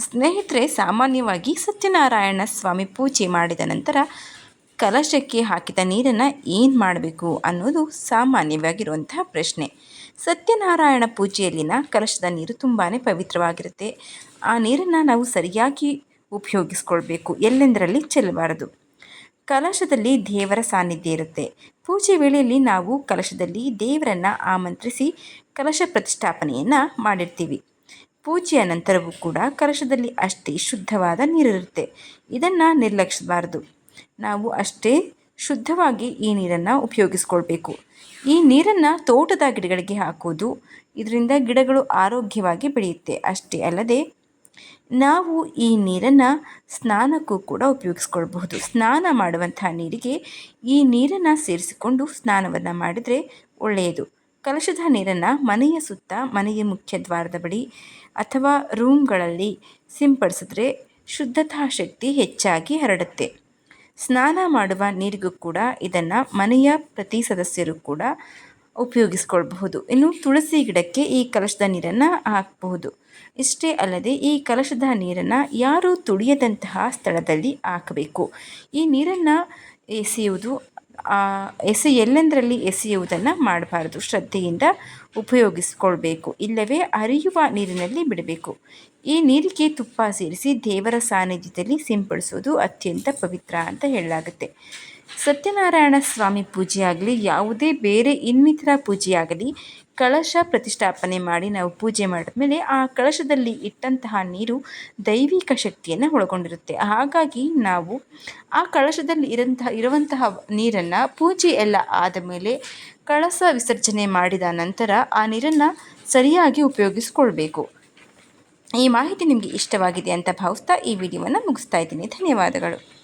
ಸ್ನೇಹಿತರೆ, ಸಾಮಾನ್ಯವಾಗಿ ಸತ್ಯನಾರಾಯಣ ಸ್ವಾಮಿ ಪೂಜೆ ಮಾಡಿದ ನಂತರ ಕಲಶಕ್ಕೆ ಹಾಕಿದ ನೀರನ್ನು ಏನು ಮಾಡಬೇಕು ಅನ್ನೋದು ಸಾಮಾನ್ಯವಾಗಿರುವಂತಹ ಪ್ರಶ್ನೆ. ಸತ್ಯನಾರಾಯಣ ಪೂಜೆಯಲ್ಲಿನ ಕಲಶದ ನೀರು ತುಂಬಾ ಪವಿತ್ರವಾಗಿರುತ್ತೆ. ಆ ನೀರನ್ನು ನಾವು ಸರಿಯಾಗಿ ಉಪಯೋಗಿಸ್ಕೊಳ್ಬೇಕು, ಎಲ್ಲೆಂದರಲ್ಲಿ ಚೆಲ್ಲಬಾರದು. ಕಲಶದಲ್ಲಿ ದೇವರ ಸಾನ್ನಿಧ್ಯ ಇರುತ್ತೆ. ಪೂಜೆ ವೇಳೆಯಲ್ಲಿ ನಾವು ಕಲಶದಲ್ಲಿ ದೇವರನ್ನು ಆಮಂತ್ರಿಸಿ ಕಲಶ ಪ್ರತಿಷ್ಠಾಪನೆಯನ್ನು ಮಾಡಿರ್ತೀವಿ. ಪೂಜೆಯ ನಂತರವೂ ಕೂಡ ಕಲಶದಲ್ಲಿ ಅಷ್ಟೇ ಶುದ್ಧವಾದ ನೀರಿರುತ್ತೆ. ಇದನ್ನು ನಿರ್ಲಕ್ಷಿಸಬಾರ್ದು. ನಾವು ಅಷ್ಟೇ ಶುದ್ಧವಾಗಿ ಈ ನೀರನ್ನು ಉಪಯೋಗಿಸ್ಕೊಳ್ಬೇಕು. ಈ ನೀರನ್ನು ತೋಟದ ಗಿಡಗಳಿಗೆ ಹಾಕೋದು ಇದರಿಂದ ಗಿಡಗಳು ಆರೋಗ್ಯವಾಗಿ ಬೆಳೆಯುತ್ತೆ. ಅಷ್ಟೇ ಅಲ್ಲದೆ ನಾವು ಈ ನೀರನ್ನು ಸ್ನಾನಕ್ಕೂ ಕೂಡ ಉಪಯೋಗಿಸ್ಕೊಳ್ಬಹುದು. ಸ್ನಾನ ಮಾಡುವಂತಹ ನೀರಿಗೆ ಈ ನೀರನ್ನು ಸೇರಿಸಿಕೊಂಡು ಸ್ನಾನವನ್ನು ಮಾಡಿದರೆ ಒಳ್ಳೆಯದು. ಕಲಶದ ನೀರನ್ನು ಮನೆಯ ಸುತ್ತ ಮನೆಯ ಮುಖ್ಯ ದ್ವಾರದ ಬಳಿ ಅಥವಾ ರೂಮ್ಗಳಲ್ಲಿ ಸಿಂಪಡಿಸಿದ್ರೆ ಶುದ್ಧತಾ ಶಕ್ತಿ ಹೆಚ್ಚಾಗಿ ಹರಡುತ್ತೆ. ಸ್ನಾನ ಮಾಡುವ ನೀರಿಗೂ ಕೂಡ ಇದನ್ನು ಮನೆಯ ಪ್ರತಿ ಸದಸ್ಯರು ಕೂಡ ಉಪಯೋಗಿಸ್ಕೊಳ್ಬಹುದು. ಇನ್ನು ತುಳಸಿ ಗಿಡಕ್ಕೆ ಈ ಕಲಶದ ನೀರನ್ನು ಹಾಕಬಹುದು. ಇಷ್ಟೇ ಅಲ್ಲದೆ ಈ ಕಲಶದ ನೀರನ್ನು ಯಾರೂ ತುಳಿಯದಂತಹ ಸ್ಥಳದಲ್ಲಿ ಹಾಕಬೇಕು. ಈ ನೀರನ್ನು ಎಸೆಯುವುದು ಎಸೆ ಎಲ್ಲೆಂದರಲ್ಲಿ ಎಸೆಯುವುದನ್ನು ಮಾಡಬಾರ್ದು. ಶ್ರದ್ಧೆಯಿಂದ ಉಪಯೋಗಿಸ್ಕೊಳ್ಬೇಕು. ಇಲ್ಲವೇ ಹರಿಯುವ ನೀರಿನಲ್ಲಿ ಬಿಡಬೇಕು. ಈ ನೀರಿಗೆ ತುಪ್ಪ ಸೇರಿಸಿ ದೇವರ ಸಾನ್ನಿಧ್ಯದಲ್ಲಿ ಸಿಂಪಡಿಸೋದು ಅತ್ಯಂತ ಪವಿತ್ರ ಅಂತ ಹೇಳಲಾಗುತ್ತೆ. ಸತ್ಯನಾರಾಯಣ ಸ್ವಾಮಿ ಪೂಜೆಯಾಗಲಿ, ಯಾವುದೇ ಬೇರೆ ಇನ್ನಿತರ ಪೂಜೆಯಾಗಲಿ, ಕಳಶ ಪ್ರತಿಷ್ಠಾಪನೆ ಮಾಡಿ ನಾವು ಪೂಜೆ ಮಾಡಿದ ಮೇಲೆ ಆ ಕಳಶದಲ್ಲಿ ಇಟ್ಟಂತಹ ನೀರು ದೈವಿಕ ಶಕ್ತಿಯನ್ನು ಒಳಗೊಂಡಿರುತ್ತೆ. ಹಾಗಾಗಿ ನಾವು ಆ ಕಳಶದಲ್ಲಿ ಇರಂತಹ, ಇರುವಂತಹ ನೀರನ್ನು ಪೂಜೆ ಎಲ್ಲ ಆದ ಮೇಲೆ ಕಳಸ ವಿಸರ್ಜನೆ ಮಾಡಿದ ನಂತರ ಆ ನೀರನ್ನು ಸರಿಯಾಗಿ ಉಪಯೋಗಿಸ್ಕೊಳ್ಬೇಕು. ಈ ಮಾಹಿತಿ ನಿಮಗೆ ಇಷ್ಟವಾಗಿದೆ ಅಂತ ಭಾವಿಸ್ತಾ ಈ ವಿಡಿಯೋವನ್ನು ಮುಗಿಸ್ತಾ ಇದ್ದೀನಿ. ಧನ್ಯವಾದಗಳು.